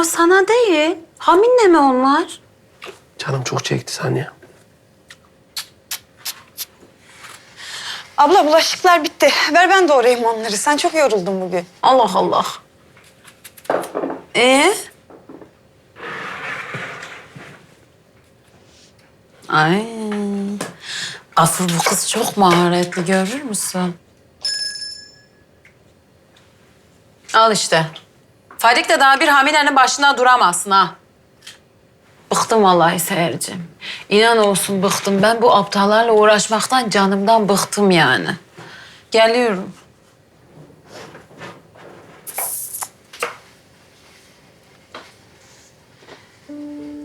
Ya sana değil. Haminle mi onlar? Canım çok çekti Saniye. Abla bulaşıklar bitti. Ver ben doğrayayım onları. Sen çok yoruldun bugün. Allah Allah. Ee? Ay. Asıl bu kız çok maharetli görür müsün? Al işte. Fadik de daha bir hamilenin başında duramazsın ha. Bıktım vallahi Seher'cim. İnan olsun bıktım. Ben bu aptallarla uğraşmaktan canımdan bıktım yani. Geliyorum.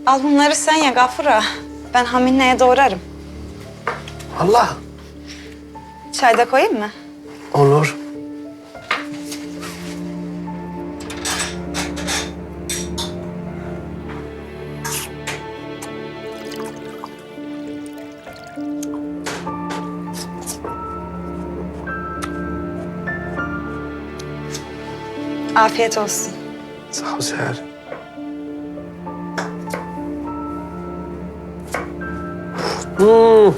Al bunları sen ya Gafura. Ben Hamine'ye doğrarım. Allah. Çay da koyayım mı? Olur. Afiyet olsun. Sağ ol Seher. Hmm.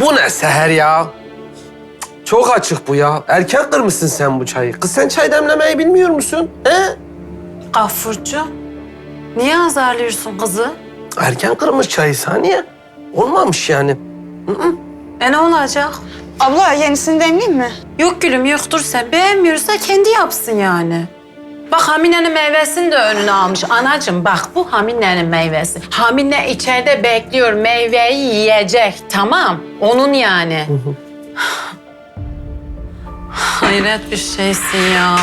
Bu ne Seher ya? Çok açık bu ya. Erken kırmışsın sen bu çayı. Kız sen çay demlemeyi bilmiyor musun? He? Gafurcu, niye azarlıyorsun kızı? Erken kırmış çayı saniye. Olmamış yani. E ne olacak? Abla yenisini demleyeyim mi? Yok gülüm yoktur sen. Beğenmiyorsa kendi yapsın yani. Bak Hamine'nin meyvesini de önüne almış. Anacığım bak bu Hamine'nin meyvesi. Hamine içeride bekliyor. Meyveyi yiyecek. Tamam. Onun yani. Hayret bir şeysin ya.